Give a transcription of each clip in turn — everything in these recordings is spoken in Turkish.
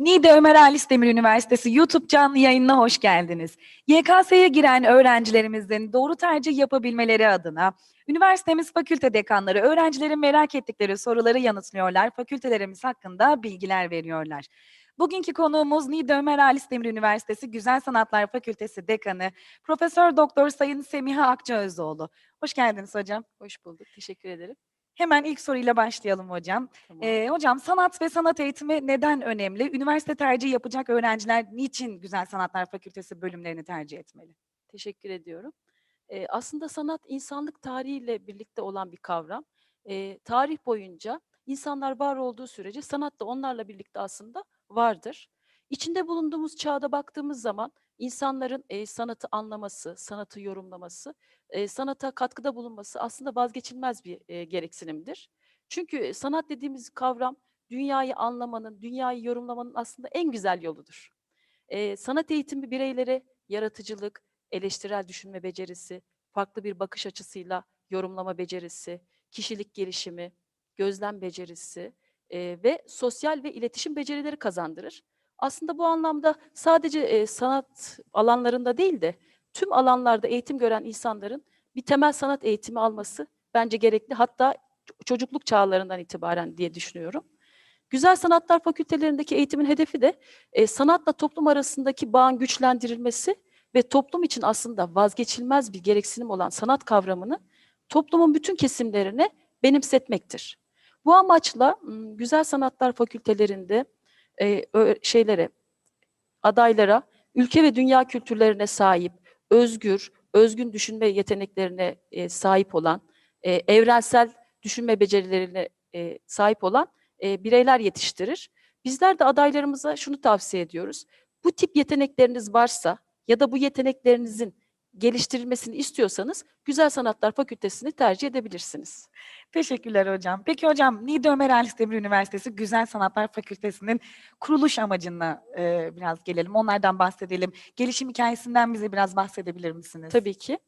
Niğde Ömer Halis Demir Üniversitesi YouTube canlı yayınına hoş geldiniz. YKS'ye giren öğrencilerimizin doğru tercih yapabilmeleri adına üniversitemiz fakülte dekanları öğrencilerin merak ettikleri soruları yanıtlıyorlar, fakültelerimiz hakkında bilgiler veriyorlar. Bugünkü konuğumuz Niğde Ömer Halis Demir Üniversitesi Güzel Sanatlar Fakültesi Dekanı Profesör Doktor Sayın Semiha Akçaözoğlu. Hoş geldiniz hocam. Hoş bulduk. Teşekkür ederim. Hemen ilk soruyla başlayalım hocam. Tamam. Ee, hocam sanat ve sanat eğitimi neden önemli? Üniversite tercihi yapacak öğrenciler niçin Güzel Sanatlar Fakültesi bölümlerini tercih etmeli? Teşekkür ediyorum. Ee, aslında sanat insanlık tarihiyle birlikte olan bir kavram. Ee, tarih boyunca insanlar var olduğu sürece sanat da onlarla birlikte aslında vardır. İçinde bulunduğumuz çağda baktığımız zaman insanların e, sanatı anlaması, sanatı yorumlaması, e, sanata katkıda bulunması aslında vazgeçilmez bir e, gereksinimdir. Çünkü sanat dediğimiz kavram dünyayı anlamanın, dünyayı yorumlamanın aslında en güzel yoludur. Eee, sanat eğitimi bireylere yaratıcılık, eleştirel düşünme becerisi, farklı bir bakış açısıyla yorumlama becerisi, kişilik gelişimi, gözlem becerisi eee, ve sosyal ve iletişim becerileri kazandırır. Aslında bu anlamda sadece eee, sanat alanlarında değil de tüm alanlarda eğitim gören insanların bir temel sanat eğitimi alması bence gerekli. Hatta ço- çocukluk çağlarından itibaren diye düşünüyorum. Güzel Sanatlar Fakültelerindeki eğitimin hedefi de e, sanatla toplum arasındaki bağın güçlendirilmesi ve toplum için aslında vazgeçilmez bir gereksinim olan sanat kavramını toplumun bütün kesimlerine benimsetmektir. Bu amaçla Güzel Sanatlar Fakültelerinde e, şeylere, adaylara ülke ve dünya kültürlerine sahip, özgür, özgün düşünme yeteneklerine e, sahip olan, e, evrensel düşünme becerilerine e, sahip olan e, bireyler yetiştirir. Bizler de adaylarımıza şunu tavsiye ediyoruz. Bu tip yetenekleriniz varsa ya da bu yeteneklerinizin geliştirilmesini istiyorsanız Güzel Sanatlar Fakültesini tercih edebilirsiniz. Teşekkürler hocam. Peki hocam Niğde Ömer Halis Demir Üniversitesi Güzel Sanatlar Fakültesi'nin kuruluş amacına e, biraz gelelim. Onlardan bahsedelim. Gelişim hikayesinden bize biraz bahsedebilir misiniz? Tabii ki.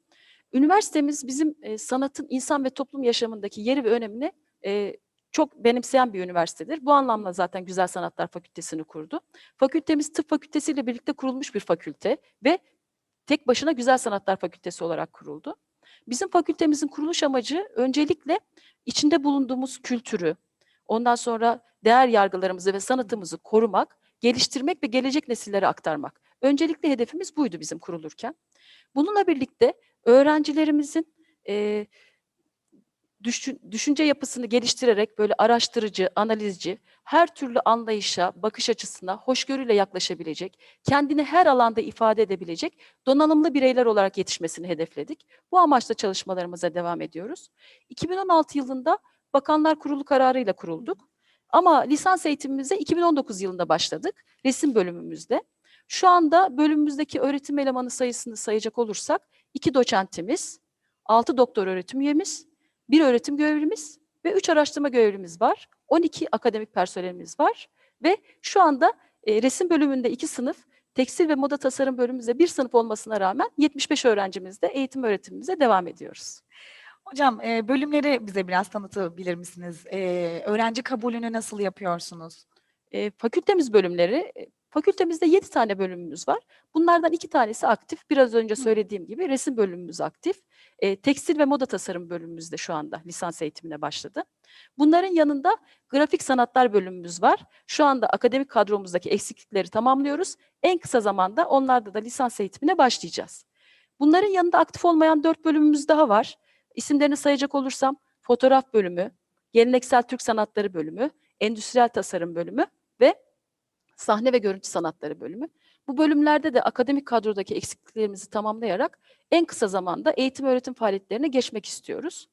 Üniversitemiz bizim e, sanatın insan ve toplum yaşamındaki yeri ve önemini e, çok benimseyen bir üniversitedir. Bu anlamda zaten Güzel Sanatlar Fakültesini kurdu. Fakültemiz tıp fakültesiyle birlikte kurulmuş bir fakülte ve tek başına Güzel Sanatlar Fakültesi olarak kuruldu. Bizim fakültemizin kuruluş amacı öncelikle içinde bulunduğumuz kültürü, ondan sonra değer yargılarımızı ve sanatımızı korumak, geliştirmek ve gelecek nesillere aktarmak. Öncelikle hedefimiz buydu bizim kurulurken. Bununla birlikte öğrencilerimizin e, düşün- düşünce yapısını geliştirerek böyle araştırıcı, analizci, her türlü anlayışa, bakış açısına hoşgörüyle yaklaşabilecek, kendini her alanda ifade edebilecek donanımlı bireyler olarak yetişmesini hedefledik. Bu amaçla çalışmalarımıza devam ediyoruz. 2016 yılında Bakanlar Kurulu kararıyla kurulduk. Ama lisans eğitimimize 2019 yılında başladık, resim bölümümüzde. Şu anda bölümümüzdeki öğretim elemanı sayısını sayacak olursak, iki doçentimiz, altı doktor öğretim üyemiz, bir öğretim görevlimiz ve üç araştırma görevlimiz var. 12 akademik personelimiz var ve şu anda e, resim bölümünde iki sınıf, tekstil ve moda tasarım bölümümüzde bir sınıf olmasına rağmen 75 öğrencimizde eğitim öğretimimize devam ediyoruz. Hocam e, bölümleri bize biraz tanıtabilir misiniz? E, öğrenci kabulünü nasıl yapıyorsunuz? E, fakültemiz bölümleri, e, fakültemizde 7 tane bölümümüz var. Bunlardan iki tanesi aktif. Biraz önce söylediğim gibi resim bölümümüz aktif. E, tekstil ve moda tasarım bölümümüz de şu anda lisans eğitimine başladı. Bunların yanında grafik sanatlar bölümümüz var. Şu anda akademik kadromuzdaki eksiklikleri tamamlıyoruz. En kısa zamanda onlarda da lisans eğitimine başlayacağız. Bunların yanında aktif olmayan dört bölümümüz daha var. İsimlerini sayacak olursam fotoğraf bölümü, geleneksel Türk sanatları bölümü, endüstriyel tasarım bölümü ve sahne ve görüntü sanatları bölümü. Bu bölümlerde de akademik kadrodaki eksikliklerimizi tamamlayarak en kısa zamanda eğitim öğretim faaliyetlerine geçmek istiyoruz.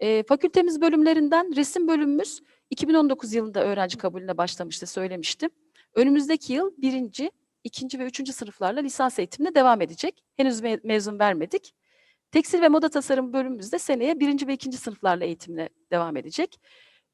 Eee, fakültemiz bölümlerinden resim bölümümüz 2019 yılında öğrenci kabulüne başlamıştı söylemiştim. Önümüzdeki yıl birinci, ikinci ve üçüncü sınıflarla lisans eğitimine devam edecek. Henüz me- mezun vermedik. Tekstil ve moda tasarım bölümümüz de seneye birinci ve ikinci sınıflarla eğitimine devam edecek.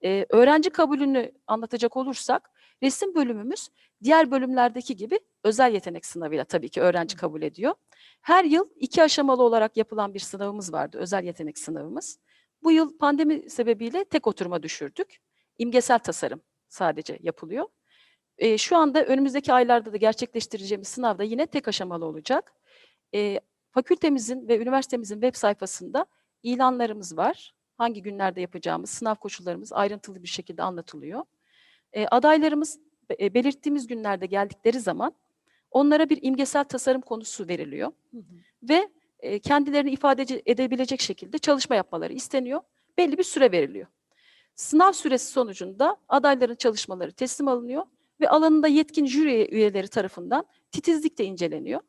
Eee, öğrenci kabulünü anlatacak olursak, resim bölümümüz diğer bölümlerdeki gibi özel yetenek sınavıyla tabii ki öğrenci kabul ediyor. Her yıl iki aşamalı olarak yapılan bir sınavımız vardı, özel yetenek sınavımız. Bu yıl pandemi sebebiyle tek oturuma düşürdük. İmgesel tasarım sadece yapılıyor. Eee, şu anda önümüzdeki aylarda da gerçekleştireceğimiz sınavda yine tek aşamalı olacak. Eee, fakültemizin ve üniversitemizin web sayfasında ilanlarımız var. Hangi günlerde yapacağımız, sınav koşullarımız ayrıntılı bir şekilde anlatılıyor. Eee, adaylarımız eee, belirttiğimiz günlerde geldikleri zaman onlara bir imgesel tasarım konusu veriliyor ve, eee, kendilerini ifade ece edebilecek şekilde çalışma yapmaları isteniyor. Belli bir süre veriliyor. Sınav süresi sonucunda adayların çalışmaları teslim alınıyor ve alanında yetkin jüri üyeleri tarafından titizlikle inceleniyor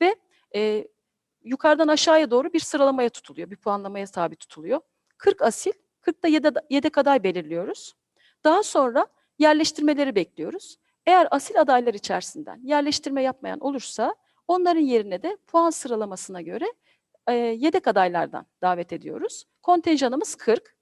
ve, eee, yukarıdan aşağıya doğru bir sıralamaya tutuluyor, bir puanlamaya tabi tutuluyor. 40 asil, 40 da yede yedek aday belirliyoruz. Daha sonra yerleştirmeleri bekliyoruz. Eğer asil adaylar içerisinden yerleştirme yapmayan olursa onların yerine de puan sıralamasına göre, eee, yedek adaylardan davet ediyoruz. Kontenjanımız 40.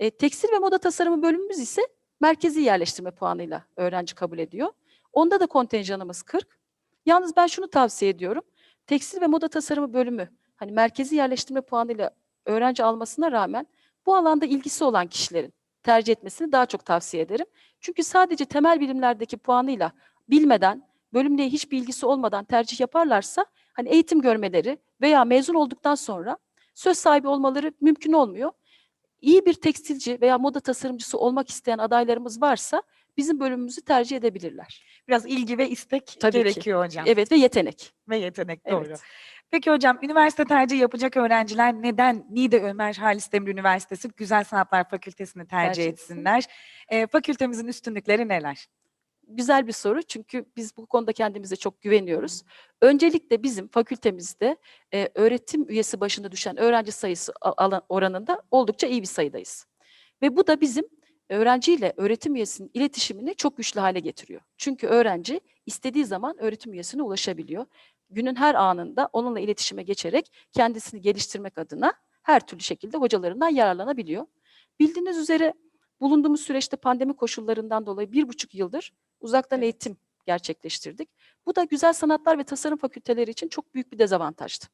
Eee, tekstil ve moda tasarımı bölümümüz ise merkezi yerleştirme puanıyla öğrenci kabul ediyor. Onda da kontenjanımız 40. Yalnız ben şunu tavsiye ediyorum. Tekstil ve moda tasarımı bölümü, hani, merkezi yerleştirme puanıyla öğrenci almasına rağmen bu alanda ilgisi olan kişilerin tercih etmesini daha çok tavsiye ederim. Çünkü sadece temel bilimlerdeki puanıyla bilmeden, bölümle hiçbir ilgisi olmadan tercih yaparlarsa, hani, eğitim görmeleri veya mezun olduktan sonra söz sahibi olmaları mümkün olmuyor. İyi bir tekstilci veya moda tasarımcısı olmak isteyen adaylarımız varsa bizim bölümümüzü tercih edebilirler. Biraz ilgi ve istek Tabii ki. gerekiyor hocam Evet ve yetenek. ve yetenek, doğru. Evet. Peki hocam, üniversite tercihi yapacak öğrenciler neden Niğde Ömer Halis Demir Üniversitesi Güzel Sanatlar Fakültesini tercih Tercih etsin. etsinler? Eee, fakültemizin üstünlükleri neler? Güzel bir soru çünkü biz bu konuda kendimize çok güveniyoruz. Öncelikle bizim fakültemizde, eee, öğretim üyesi başına düşen öğrenci sayısı alan oranında oldukça iyi bir sayıdayız. Ve bu da bizim öğrenciyle öğretim üyesinin iletişimini çok güçlü hale getiriyor. Çünkü öğrenci istediği zaman öğretim üyesine ulaşabiliyor. Günün her anında onunla iletişime geçerek kendisini geliştirmek adına her türlü şekilde hocalarından yararlanabiliyor. Bildiğiniz üzere bulunduğumuz süreçte pandemi koşullarından dolayı 1,5 yıldır uzaktan Evet. eğitim gerçekleştirdik. Bu da güzel sanatlar ve tasarım fakülteleri için çok büyük bir dezavantajdı.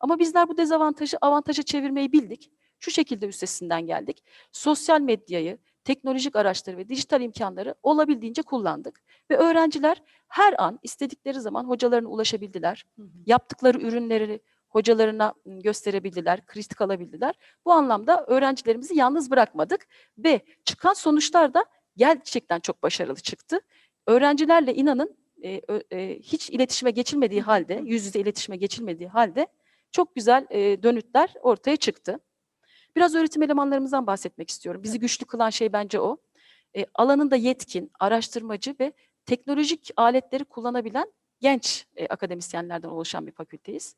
Ama bizler bu dezavantajı avantaja çevirmeyi bildik. Şu şekilde üstesinden geldik. Sosyal medyayı, teknolojik araçları ve dijital imkanları olabildiğince kullandık ve öğrenciler her an istedikleri zaman hocalarına ulaşabildiler. Yaptıkları ürünleri hocalarına gösterebildiler, kritik alabildiler. Bu anlamda öğrencilerimizi yalnız bırakmadık ve çıkan sonuçlar da gerçekten çok başarılı çıktı. Öğrencilerle inanın, ö eee, hiç iletişime geçilmediği hâlde, yüz yüze iletişime geçilmediği hâlde çok güzel, eee, dönütler ortaya çıktı. Biraz öğretim elemanlarımızdan bahsetmek istiyorum. Bizi güçlü kılan şey bence o. Eee, alanında yetkin, araştırmacı ve teknolojik aletleri kullanabilen genç, eee, akademisyenlerden oluşan bir fakülteyiz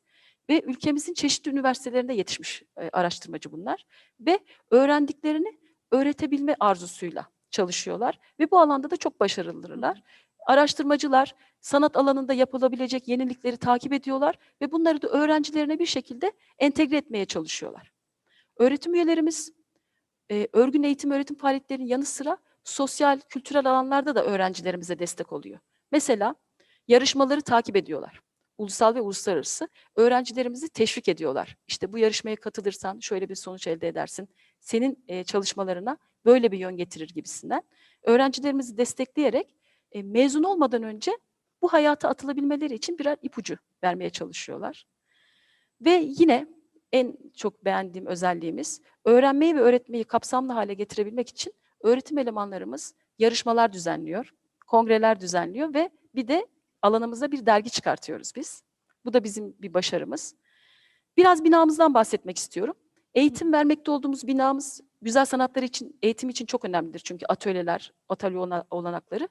ve ülkemizin çeşitli üniversitelerinde yetişmiş, eee, araştırmacı bunlar ve öğrendiklerini öğretebilme arzusuyla çalışıyorlar ve bu alanda da çok başarılıdırlar. Araştırmacılar sanat alanında yapılabilecek yenilikleri takip ediyorlar ve bunları da öğrencilerine bir şekilde entegre etmeye çalışıyorlar. Öğretim üyelerimiz, eee, örgün eğitim öğretim faaliyetlerinin yanı sıra sosyal, kültürel alanlarda da öğrencilerimize destek oluyor. Mesela yarışmaları takip ediyorlar. Ulusal ve uluslararası. Öğrencilerimizi teşvik ediyorlar. İşte bu yarışmaya katılırsan şöyle bir sonuç elde edersin. Senin, eee, çalışmalarına böyle bir yön getirir gibisinden. Öğrencilerimizi destekleyerek, eee, mezun olmadan önce bu hayata atılabilmeleri için birer ipucu vermeye çalışıyorlar. Ve yine en çok beğendiğim özelliğimiz, öğrenmeyi ve öğretmeyi kapsamlı hâle getirebilmek için öğretim elemanlarımız yarışmalar düzenliyor, kongreler düzenliyor ve bir de alanımıza bir dergi çıkartıyoruz biz. Bu da bizim bir başarımız. Biraz binamızdan bahsetmek istiyorum. Eğitim vermekte olduğumuz binamız güzel sanatlar için, eğitim için çok önemlidir çünkü atölyeler, atölye olana olanakları.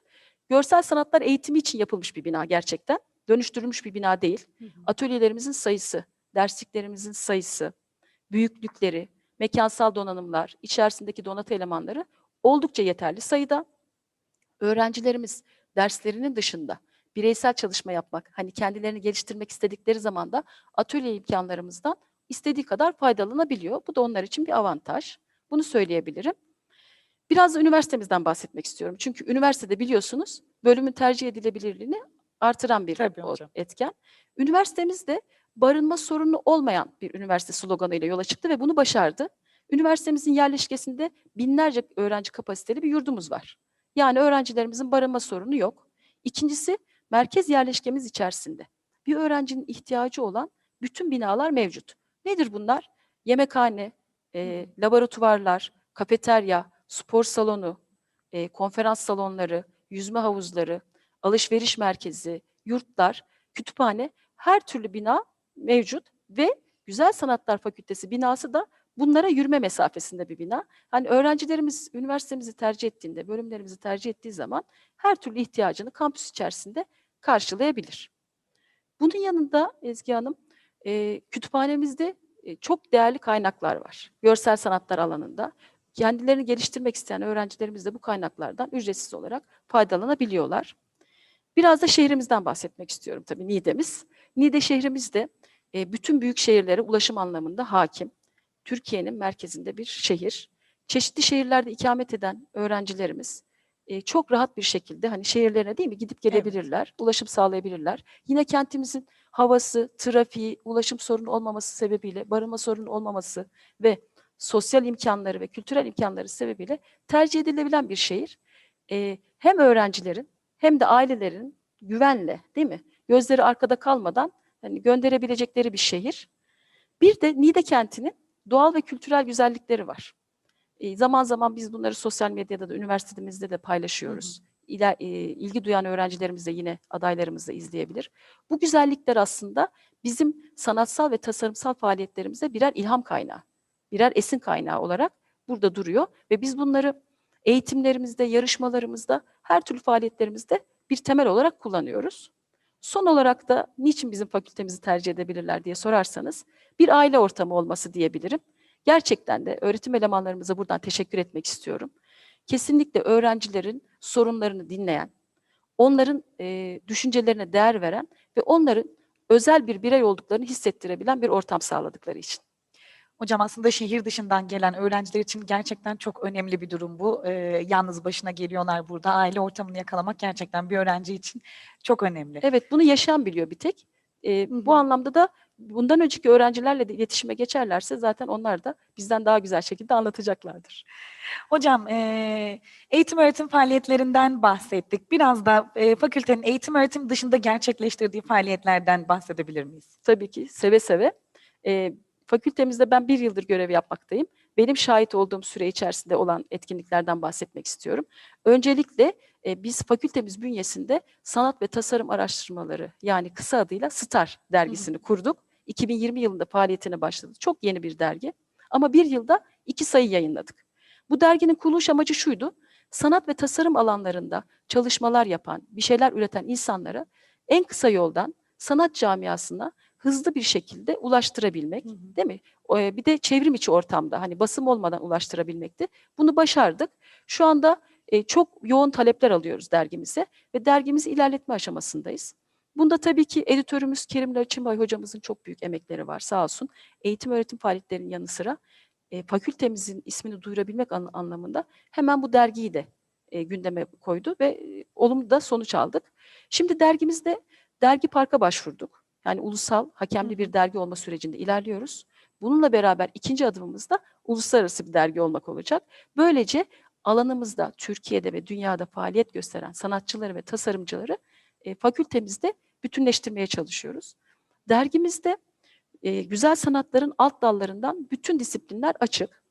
Görsel sanatlar eğitimi için yapılmış bir bina gerçekten. Dönüştürülmüş bir bina değil. Atölyelerimizin sayısı, dersliklerimizin sayısı, büyüklükleri, mekânsal donanımlar, içerisindeki donatı elemanları oldukça yeterli sayıda. Öğrencilerimiz derslerinin dışında bireysel çalışma yapmak, hani, kendilerini geliştirmek istedikleri zaman da atölye imkânlarımızdan istediği kadar faydalanabiliyor. Bu da onlar için bir avantaj. Bunu söyleyebilirim. Biraz da üniversitemizden bahsetmek istiyorum. Çünkü üniversitede biliyorsunuz bölümün tercih edilebilirliğini artıran bir Tabii hocam. etken. Üniversitemiz de barınma sorunu olmayan bir üniversite sloganıyla yola çıktı ve bunu başardı. Üniversitemizin yerleşkesinde binlerce öğrenci kapasiteli bir yurdumuz var. Yani öğrencilerimizin barınma sorunu yok. İkincisi merkez yerleşkemiz içerisinde bir öğrencinin ihtiyacı olan bütün binalar mevcut. Nedir bunlar? Yemekhane, e, laboratuvarlar, kafeterya, spor salonu, e, konferans salonları, yüzme havuzları, alışveriş merkezi, yurtlar, kütüphane her türlü bina mevcut ve Güzel Sanatlar Fakültesi binası da bunlara yürüme mesafesinde bir bina. Hani öğrencilerimiz üniversitemizi tercih ettiğinde, bölümlerimizi tercih ettiği zaman her türlü ihtiyacını kampüs içerisinde karşılayabilir. Bunun yanında Ezgi Hanım, e, kütüphanemizde e, çok değerli kaynaklar var. Görsel sanatlar alanında. Kendilerini geliştirmek isteyen öğrencilerimiz de bu kaynaklardan ücretsiz olarak faydalanabiliyorlar. Biraz da şehrimizden bahsetmek istiyorum tabii Niğde'miz. Niğde şehrimiz de e, bütün büyük şehirlere ulaşım anlamında hakim. Türkiye'nin merkezinde bir şehir. Çeşitli şehirlerde ikamet eden öğrencilerimiz e, çok rahat bir şekilde hani şehirlerine değil mi gidip gelebilirler, ulaşım sağlayabilirler. Yine kentimizin havası, trafiği, ulaşım sorunu olmaması sebebiyle, barınma sorunu olmaması ve sosyal imkanları ve kültürel imkanları sebebiyle tercih edilebilen bir şehir. E, hem öğrencilerin hem de ailelerin güvenle değil mi? Gözleri arkada kalmadan hani gönderebilecekleri bir şehir. Bir de Niğde kentinin doğal ve kültürel güzellikleri var. E, zaman zaman biz bunları sosyal medyada da üniversitemizde de paylaşıyoruz. İler, e, ilgi duyan öğrencilerimiz de yine adaylarımız da izleyebilir. Bu güzellikler aslında bizim sanatsal ve tasarımsal faaliyetlerimize birer ilham kaynağı, birer esin kaynağı olarak burada duruyor ve biz bunları eğitimlerimizde, yarışmalarımızda, her türlü faaliyetlerimizde bir temel olarak kullanıyoruz. Son olarak da niçin bizim fakültemizi tercih edebilirler diye sorarsanız bir aile ortamı olması diyebilirim. Gerçekten de öğretim elemanlarımıza buradan teşekkür etmek istiyorum. Kesinlikle öğrencilerin sorunlarını dinleyen, onların e, düşüncelerine değer veren ve onların özel bir birey olduklarını hissettirebilen bir ortam sağladıkları için. Hocam aslında şehir dışından gelen öğrenciler için gerçekten çok önemli bir durum bu. Ee, yalnız başına geliyorlar burada. Aile ortamını yakalamak gerçekten bir öğrenci için çok önemli. Evet, bunu yaşayan biliyor bir tek. E, Hı bu anlamda da bundan önceki öğrencilerle de iletişime geçerlerse zaten onlar da bizden daha güzel şekilde anlatacaklardır. Hocam eee, eğitim öğretim faaliyetlerinden bahsettik. Biraz da eee, fakültenin eğitim öğretim dışında gerçekleştirdiği faaliyetlerden bahsedebilir miyiz? Tabii ki seve seve. Ee, fakültemizde ben bir yıldır görev yapmaktayım. Benim şahit olduğum süre içerisinde olan etkinliklerden bahsetmek istiyorum. Öncelikle e, biz fakültemiz bünyesinde sanat ve tasarım araştırmaları yani kısa adıyla STAR dergisini kurduk. 2020 yılında faaliyetine başladı. Çok yeni bir dergi. Ama bir yılda iki sayı yayınladık. Bu derginin kuruluş amacı şuydu. Sanat ve tasarım alanlarında çalışmalar yapan, bir şeyler üreten insanlara en kısa yoldan sanat camiasına hızlı bir şekilde ulaştırabilmek, Hı hı. değil mi? E, Bir de çevrim içi ortamda hani basım olmadan ulaştırabilmekti. Bunu başardık. Şu anda e, çok yoğun talepler alıyoruz dergimize ve dergimizi ilerletme aşamasındayız. Bunda tabii ki editörümüz Kerim Laçınbay hocamızın çok büyük emekleri var sağ olsun. Eğitim öğretim faaliyetlerinin yanı sıra e, fakültemizin ismini duyurabilmek an- anlamında hemen bu dergiyi de e, gündeme koydu ve e, olumlu da sonuç aldık. Şimdi dergimizde dergi parka başvurduk. Yani ulusal hakemli bir dergi olma sürecinde ilerliyoruz. Bununla beraber ikinci adımımız da uluslararası bir dergi olmak olacak. Böylece alanımızda Türkiye'de ve dünyada faaliyet gösteren sanatçıları ve tasarımcıları e, fakültemizde bütünleştirmeye çalışıyoruz. Dergimizde e, güzel sanatların alt dallarından bütün disiplinler açık.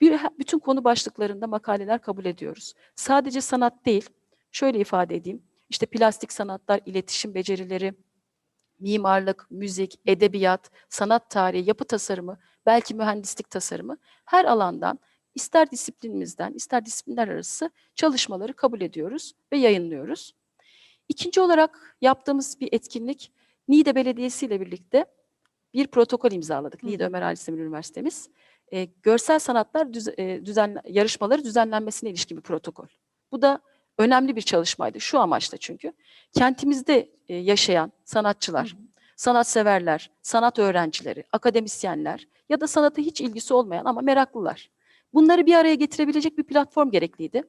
Bir, bütün konu başlıklarında makaleler kabul ediyoruz. Sadece sanat değil, şöyle ifade edeyim. İşte plastik sanatlar, iletişim becerileri, mimarlık, müzik, edebiyat, sanat tarihi, yapı tasarımı, belki mühendislik tasarımı her alandan ister disiplinimizden, ister disiplinler arası çalışmaları kabul ediyoruz ve yayınlıyoruz. İkinci olarak yaptığımız bir etkinlik Niğde Belediyesi ile birlikte bir protokol imzaladık. Hı Niğde. Ömer Halis Demir Üniversitemiz. E, görsel sanatlar düz, e, düzen, yarışmaları düzenlenmesine ilişkin bir protokol. Bu da önemli bir çalışmaydı şu amaçla çünkü. Kentimizde e, yaşayan sanatçılar, Hı hı. sanatseverler, sanat öğrencileri, akademisyenler ya da sanata hiç ilgisi olmayan ama meraklılar. Bunları bir araya getirebilecek bir platform gerekliydi.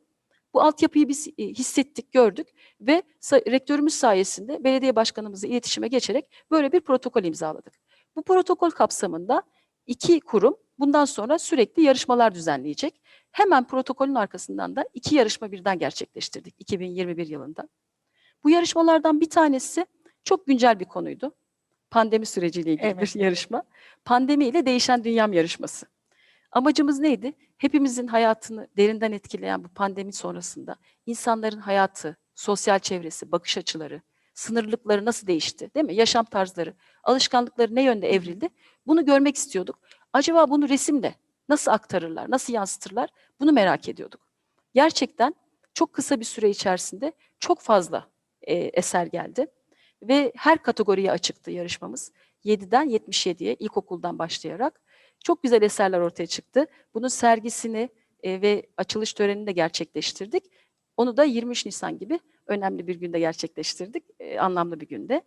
Bu altyapıyı biz e, hissettik, gördük ve rektörümüz sayesinde belediye başkanımızla iletişime geçerek böyle bir protokol imzaladık. Bu protokol kapsamında iki kurum bundan sonra sürekli yarışmalar düzenleyecek. Hemen protokolün arkasından da iki yarışma birden gerçekleştirdik 2021 yılında. Bu yarışmalardan bir tanesi çok güncel bir konuydu. Pandemi süreciyle ilgili Evet, bir yarışma. Pandemi ile değişen dünyam yarışması. Amacımız neydi? Hepimizin hayatını derinden etkileyen bu pandemi sonrasında insanların hayatı, sosyal çevresi, bakış açıları, sınırlıkları nasıl değişti, değil mi? Yaşam tarzları, alışkanlıkları ne yönde evrildi? Bunu görmek istiyorduk. Acaba bunu resimle nasıl aktarırlar, nasıl yansıtırlar? Bunu merak ediyorduk. Gerçekten çok kısa bir süre içerisinde çok fazla e, eser geldi ve her kategoriye açıktı yarışmamız. 7'den 77'ye ilkokuldan başlayarak çok güzel eserler ortaya çıktı. Bunun sergisini e, ve açılış törenini de gerçekleştirdik. Onu da 23 Nisan gibi önemli bir günde gerçekleştirdik, e, anlamlı bir günde.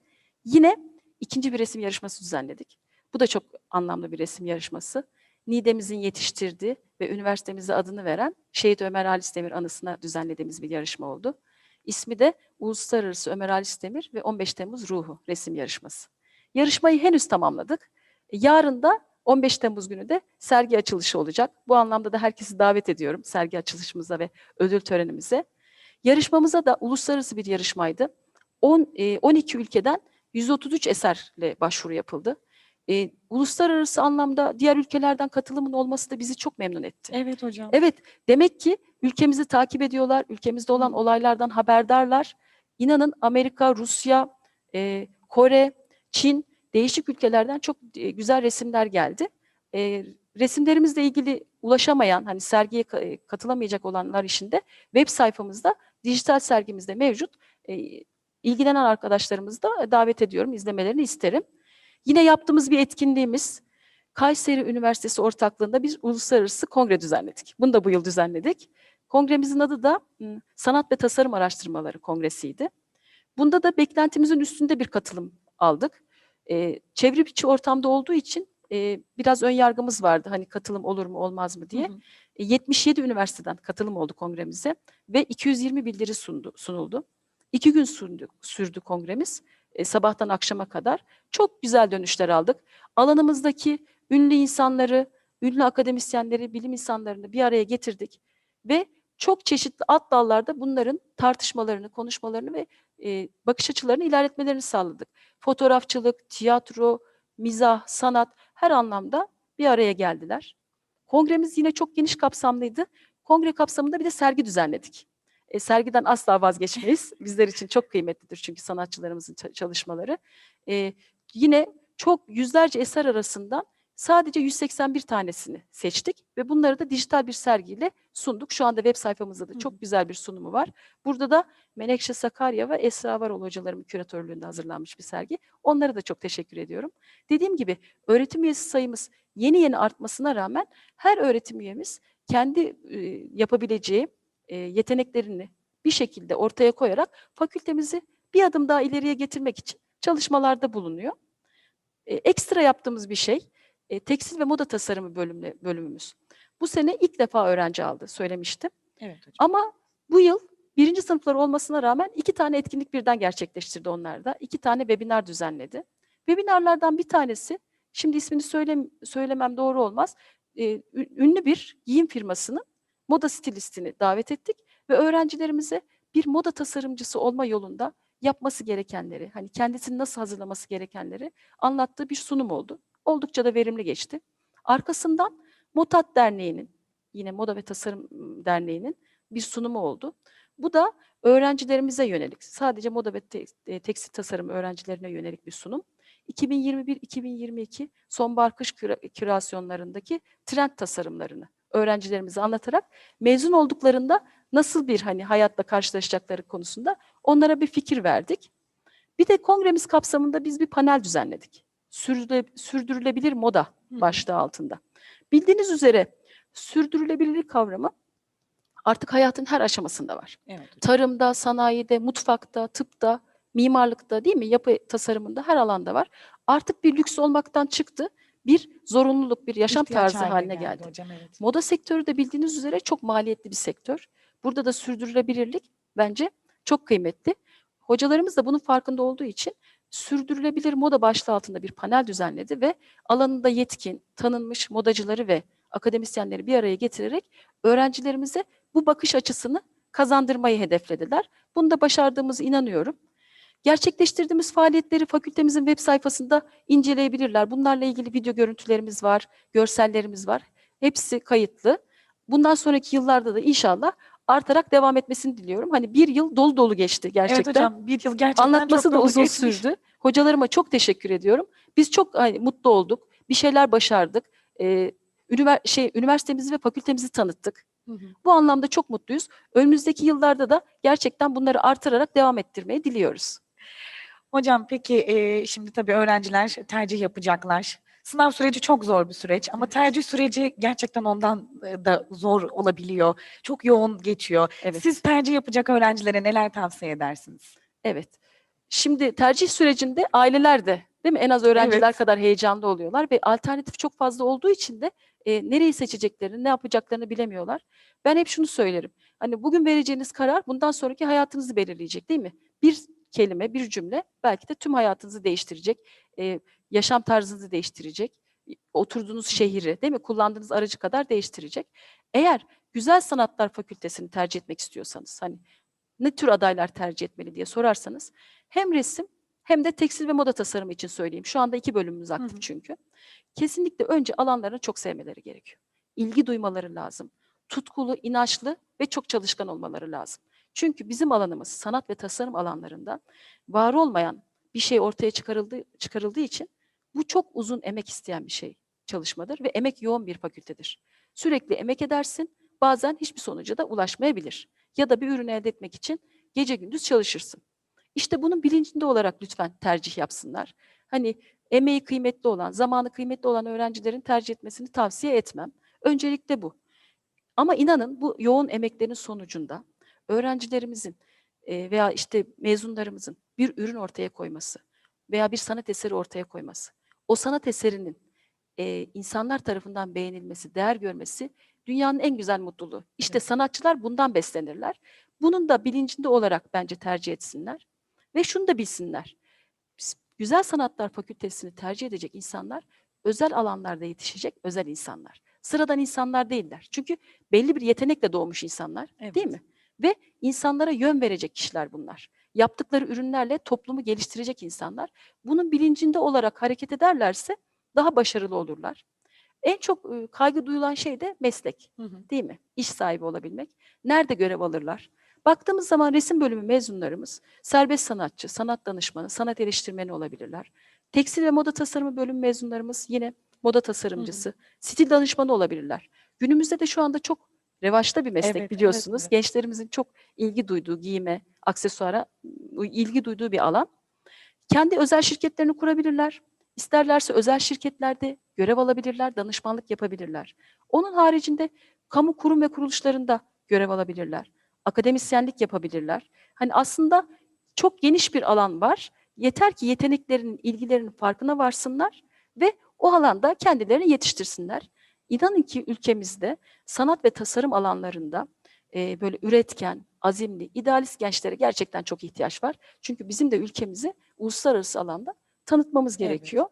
Yine ikinci bir resim yarışması düzenledik. Bu da çok anlamlı bir resim yarışması. NİDE'mizin yetiştirdiği ve üniversitemize adını veren Şehit Ömer Halis Demir anısına düzenlediğimiz bir yarışma oldu. İsmi de Uluslararası Ömer Halis Demir ve 15 Temmuz Ruhu resim yarışması. Yarışmayı henüz tamamladık. Yarın da 15 Temmuz günü de sergi açılışı olacak. Bu anlamda da herkesi davet ediyorum sergi açılışımıza ve ödül törenimize. Yarışmamıza da uluslararası bir yarışmaydı. 10, e, 12 ülkeden 133 eserle başvuru yapıldı. E, uluslararası anlamda diğer ülkelerden katılımın olması da bizi çok memnun etti. Evet hocam. Evet, demek ki ülkemizi takip ediyorlar, ülkemizde olan olaylardan haberdarlar. İnanın Amerika, Rusya, e, Kore, Çin değişik ülkelerden çok e, güzel resimler geldi. E, resimlerimizle ilgili ulaşamayan, hani sergiye ka- katılamayacak olanlar için de web sayfamızda, dijital sergimizde mevcut. E, ilgilenen arkadaşlarımızı da davet ediyorum, izlemelerini isterim. Yine yaptığımız bir etkinliğimiz, Kayseri Üniversitesi ortaklığında bir uluslararası kongre düzenledik. Bunu da bu yıl düzenledik. Kongremizin adı da Sanat ve Tasarım Araştırmaları Kongresi'ydi. Bunda da beklentimizin üstünde bir katılım aldık. Ee, çevrim içi ortamda olduğu için e, biraz ön yargımız vardı. Hani katılım olur mu olmaz mı diye. Hı hı. E, 77 üniversiteden katılım oldu kongremize ve 220 bildiri sundu, sunuldu. İki gün sürdü, sürdü kongremiz e, sabahtan akşama kadar. Çok güzel dönüşler aldık. Alanımızdaki ünlü insanları, ünlü akademisyenleri, bilim insanlarını bir araya getirdik ve çok çeşitli alt dallarda bunların tartışmalarını, konuşmalarını ve e, bakış açılarını ilerletmelerini sağladık. Fotoğrafçılık, tiyatro, mizah, sanat her anlamda bir araya geldiler. Kongremiz yine çok geniş kapsamlıydı. Kongre kapsamında bir de sergi düzenledik. E, sergiden asla vazgeçmeyiz. Bizler için çok kıymetlidir çünkü sanatçılarımızın ça- çalışmaları. E, yine çok yüzlerce eser arasından sadece 181 tanesini seçtik ve bunları da dijital bir sergiyle sunduk. Şu anda web sayfamızda da çok güzel bir sunumu var. Burada da Menekşe Sakarya ve Esra Varol hocalarımın küratörlüğünde hazırlanmış bir sergi. Onlara da çok teşekkür ediyorum. Dediğim gibi öğretim üyesi sayımız yeni yeni artmasına rağmen her öğretim üyemiz kendi yapabileceği e, yeteneklerini bir şekilde ortaya koyarak fakültemizi bir adım daha ileriye getirmek için çalışmalarda bulunuyor. E, ekstra yaptığımız bir şey e, tekstil ve moda tasarımı bölümle, bölümümüz. Bu sene ilk defa öğrenci aldı söylemiştim. Evet hocam. Ama bu yıl birinci sınıflar olmasına rağmen iki tane etkinlik birden gerçekleştirdi onlar da. İki tane webinar düzenledi. Webinarlardan bir tanesi, şimdi ismini söyle, söylemem doğru olmaz, e, ünlü bir giyim firmasının moda stilistini davet ettik ve öğrencilerimize bir moda tasarımcısı olma yolunda yapması gerekenleri, hani kendisini nasıl hazırlaması gerekenleri anlattığı bir sunum oldu. Oldukça da verimli geçti. Arkasından Motat Derneği'nin, yine Moda ve Tasarım ım, Derneği'nin bir sunumu oldu. Bu da öğrencilerimize yönelik, sadece moda ve te- e, tekstil tasarım öğrencilerine yönelik bir sunum. 2021-2022 sonbahar kış küra- kürasyonlarındaki trend tasarımlarını öğrencilerimize anlatarak mezun olduklarında nasıl bir hani hayatla karşılaşacakları konusunda onlara bir fikir verdik. Bir de kongremiz kapsamında biz bir panel düzenledik. Sürdürüle- sürdürülebilir moda başlığı altında. Bildiğiniz üzere sürdürülebilirlik kavramı artık hayatın her aşamasında var. Evet. Tarımda, sanayide, mutfakta, tıpta, mimarlıkta değil mi? Yapı tasarımında her alanda var. Artık bir lüks olmaktan çıktı. Bir zorunluluk, bir yaşam İhtiyaç tarzı haline geldi. Hocam evet. Moda sektörü de bildiğiniz üzere çok maliyetli bir sektör. Burada da sürdürülebilirlik bence çok kıymetli. Hocalarımız da bunun farkında olduğu için sürdürülebilir moda başlığı altında bir panel düzenledi ve alanında yetkin, tanınmış modacıları ve akademisyenleri bir araya getirerek öğrencilerimize bu bakış açısını kazandırmayı hedeflediler. Bunu da başardığımıza inanıyorum. Gerçekleştirdiğimiz faaliyetleri fakültemizin web sayfasında inceleyebilirler. Bunlarla ilgili video görüntülerimiz var, görsellerimiz var. Hepsi kayıtlı. Bundan sonraki yıllarda da inşallah artarak devam etmesini diliyorum. Hani bir yıl dolu dolu geçti gerçekten. Evet hocam bir yıl gerçekten Anlatması çok da uzun geçmiş. sürdü. Hocalarıma çok teşekkür ediyorum. Biz çok hani, mutlu olduk. Bir şeyler başardık. Ee, üniver- şey üniversitemizi ve fakültemizi tanıttık. Hı hı. Bu anlamda çok mutluyuz. Önümüzdeki yıllarda da gerçekten bunları artırarak devam ettirmeyi diliyoruz. Hocam peki e, şimdi tabii öğrenciler tercih yapacaklar. Sınav süreci çok zor bir süreç ama tercih süreci gerçekten ondan da zor olabiliyor. Çok yoğun geçiyor. Evet. Siz tercih yapacak öğrencilere neler tavsiye edersiniz? Evet. Şimdi tercih sürecinde aileler de değil mi en az öğrenciler Evet. kadar heyecanlı oluyorlar ve alternatif çok fazla olduğu için de e, nereyi seçeceklerini, ne yapacaklarını bilemiyorlar. Ben hep şunu söylerim. Hani bugün vereceğiniz karar bundan sonraki hayatınızı belirleyecek değil mi? Bir kelime, bir cümle belki de tüm hayatınızı değiştirecek, e, yaşam tarzınızı değiştirecek, oturduğunuz şehri değil mi? Kullandığınız aracı kadar değiştirecek. Eğer Güzel Sanatlar Fakültesini tercih etmek istiyorsanız, hani ne tür adaylar tercih etmeli diye sorarsanız hem resim hem de tekstil ve moda tasarımı için söyleyeyim. Şu anda iki bölümümüz aktif hı. çünkü. Kesinlikle önce alanlarını çok sevmeleri gerekiyor. İlgi duymaları lazım. Tutkulu, inançlı ve çok çalışkan olmaları lazım. Çünkü bizim alanımız sanat ve tasarım alanlarında var olmayan bir şey ortaya çıkarıldığı, çıkarıldığı için bu çok uzun emek isteyen bir şey çalışmadır ve emek yoğun bir fakültedir. Sürekli emek edersin, bazen hiçbir sonuca da ulaşmayabilir. Ya da bir ürünü elde etmek için gece gündüz çalışırsın. İşte bunun bilincinde olarak lütfen tercih yapsınlar. Hani emeği kıymetli olan, zamanı kıymetli olan öğrencilerin tercih etmesini tavsiye etmem. Öncelikle bu. Ama inanın bu yoğun emeklerin sonucunda öğrencilerimizin e, veya işte mezunlarımızın bir ürün ortaya koyması veya bir sanat eseri ortaya koyması, o sanat eserinin e, insanlar tarafından beğenilmesi, değer görmesi dünyanın en güzel mutluluğu. İşte Evet. sanatçılar bundan beslenirler. Bunun da bilincinde olarak bence tercih etsinler. Ve şunu da bilsinler. Güzel Sanatlar Fakültesini tercih edecek insanlar özel alanlarda yetişecek özel insanlar. Sıradan insanlar değiller. Çünkü belli bir yetenekle doğmuş insanlar, değil Evet. mi? Ve insanlara yön verecek kişiler bunlar. Yaptıkları ürünlerle toplumu geliştirecek insanlar. Bunun bilincinde olarak hareket ederlerse daha başarılı olurlar. En çok e, kaygı duyulan şey de meslek, Hı hı. değil mi? İş sahibi olabilmek. Nerede görev alırlar? Baktığımız zaman resim bölümü mezunlarımız serbest sanatçı, sanat danışmanı, sanat eleştirmeni olabilirler. Tekstil ve moda tasarımı bölüm mezunlarımız yine moda tasarımcısı, stil danışmanı olabilirler. Günümüzde de şu anda çok revaçta bir meslek Evet, evet, biliyorsunuz. evet. Gençlerimizin çok ilgi duyduğu giyime, aksesuara ilgi duyduğu bir alan. Kendi özel şirketlerini kurabilirler. İsterlerse özel şirketlerde görev alabilirler, danışmanlık yapabilirler. Onun haricinde kamu kurum ve kuruluşlarında görev alabilirler. Akademisyenlik yapabilirler. Hani aslında çok geniş bir alan var. Yeter ki yeteneklerinin, ilgilerinin farkına varsınlar ve o alanda kendilerini yetiştirsinler. İnanın ki ülkemizde sanat ve tasarım alanlarında e, böyle üretken, azimli, idealist gençlere gerçekten çok ihtiyaç var. Çünkü bizim de ülkemizi uluslararası alanda tanıtmamız Evet. gerekiyor.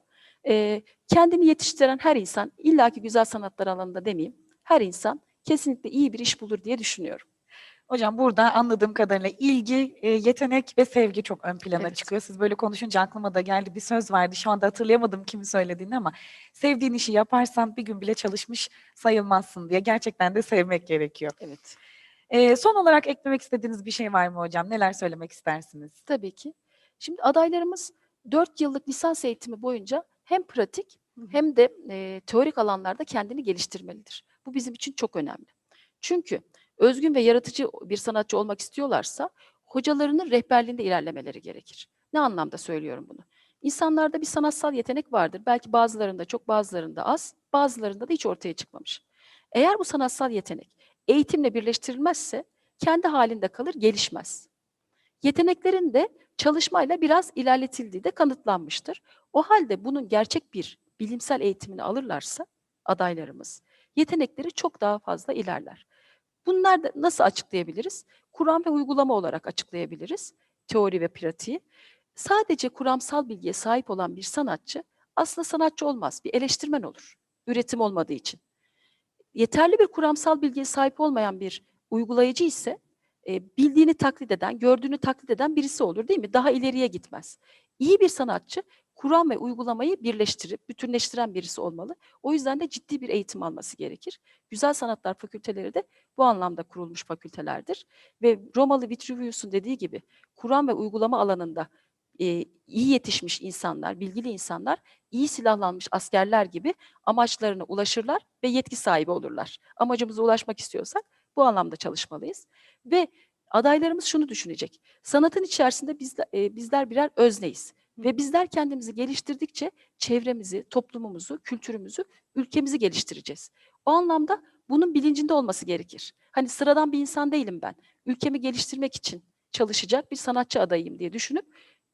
E, kendini yetiştiren her insan, illaki güzel sanatlar alanında demeyeyim, her insan kesinlikle iyi bir iş bulur diye düşünüyorum. Hocam burada anladığım kadarıyla ilgi, e, yetenek ve sevgi çok ön plana Evet. çıkıyor. Siz böyle konuşunca aklıma da geldi bir söz vardı. Şu anda hatırlayamadım kimin söylediğini ama sevdiğin işi yaparsan bir gün bile çalışmış sayılmazsın diye gerçekten de sevmek gerekiyor. Evet. E, son olarak eklemek istediğiniz bir şey var mı hocam? Neler söylemek istersiniz? Tabii ki. Şimdi adaylarımız 4 yıllık lisans eğitimi boyunca hem pratik hem de e, teorik alanlarda kendini geliştirmelidir. Bu bizim için çok önemli. Çünkü özgün ve yaratıcı bir sanatçı olmak istiyorlarsa hocalarının rehberliğinde ilerlemeleri gerekir. Ne anlamda söylüyorum bunu? İnsanlarda bir sanatsal yetenek vardır. Belki bazılarında çok, bazılarında az, bazılarında da hiç ortaya çıkmamış. Eğer bu sanatsal yetenek eğitimle birleştirilmezse kendi halinde kalır, gelişmez. Yeteneklerin de çalışmayla biraz ilerletildiği de kanıtlanmıştır. O halde bunun gerçek bir bilimsel eğitimini alırlarsa adaylarımız yetenekleri çok daha fazla ilerler. Bunlar da nasıl açıklayabiliriz? Kuram ve uygulama olarak açıklayabiliriz. Teori ve pratiği. Sadece kuramsal bilgiye sahip olan bir sanatçı aslında sanatçı olmaz, bir eleştirmen olur. Üretim olmadığı için. Yeterli bir kuramsal bilgiye sahip olmayan bir uygulayıcı ise e, bildiğini taklit eden, gördüğünü taklit eden birisi olur değil mi? Daha ileriye gitmez. İyi bir sanatçı Kur'an ve uygulamayı birleştirip bütünleştiren birisi olmalı. O yüzden de ciddi bir eğitim alması gerekir. Güzel Sanatlar Fakülteleri de bu anlamda kurulmuş fakültelerdir. Ve Romalı Vitruvius'un dediği gibi Kur'an ve uygulama alanında e, iyi yetişmiş insanlar, bilgili insanlar, iyi silahlanmış askerler gibi amaçlarına ulaşırlar ve yetki sahibi olurlar. Amacımıza ulaşmak istiyorsak bu anlamda çalışmalıyız. Ve adaylarımız şunu düşünecek. Sanatın içerisinde bizler, bizler birer özneyiz. Ve bizler kendimizi geliştirdikçe çevremizi, toplumumuzu, kültürümüzü, ülkemizi geliştireceğiz. O anlamda bunun bilincinde olması gerekir. Hani sıradan bir insan değilim ben. Ülkemi geliştirmek için çalışacak bir sanatçı adayıyım diye düşünüp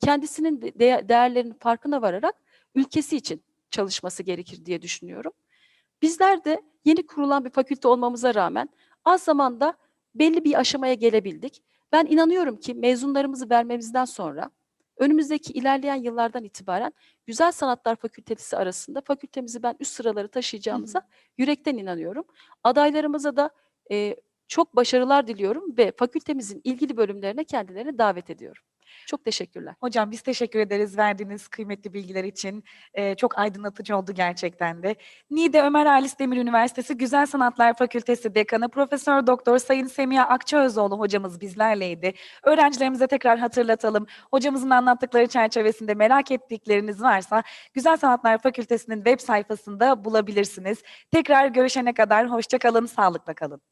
kendisinin de- değer- değerlerinin farkına vararak ülkesi için çalışması gerekir diye düşünüyorum. Bizler de yeni kurulan bir fakülte olmamıza rağmen az zamanda belli bir aşamaya gelebildik. Ben inanıyorum ki mezunlarımızı vermemizden sonra önümüzdeki ilerleyen yıllardan itibaren Güzel Sanatlar Fakültesi arasında fakültemizi ben üst sıraları taşıyacağımıza yürekten inanıyorum. Adaylarımıza da e, çok başarılar diliyorum ve fakültemizin ilgili bölümlerine kendilerini davet ediyorum. Çok teşekkürler. Hocam biz teşekkür ederiz verdiğiniz kıymetli bilgiler için. Ee, çok aydınlatıcı oldu gerçekten de. Niğde Ömer Halis Demir Üniversitesi Güzel Sanatlar Fakültesi Dekanı Profesör Doktor Sayın Semiha Akçaözoğlu hocamız bizlerleydi. Öğrencilerimize tekrar hatırlatalım. Hocamızın anlattıkları çerçevesinde merak ettikleriniz varsa Güzel Sanatlar Fakültesi'nin web sayfasında bulabilirsiniz. Tekrar görüşene kadar hoşça kalın, sağlıkla kalın.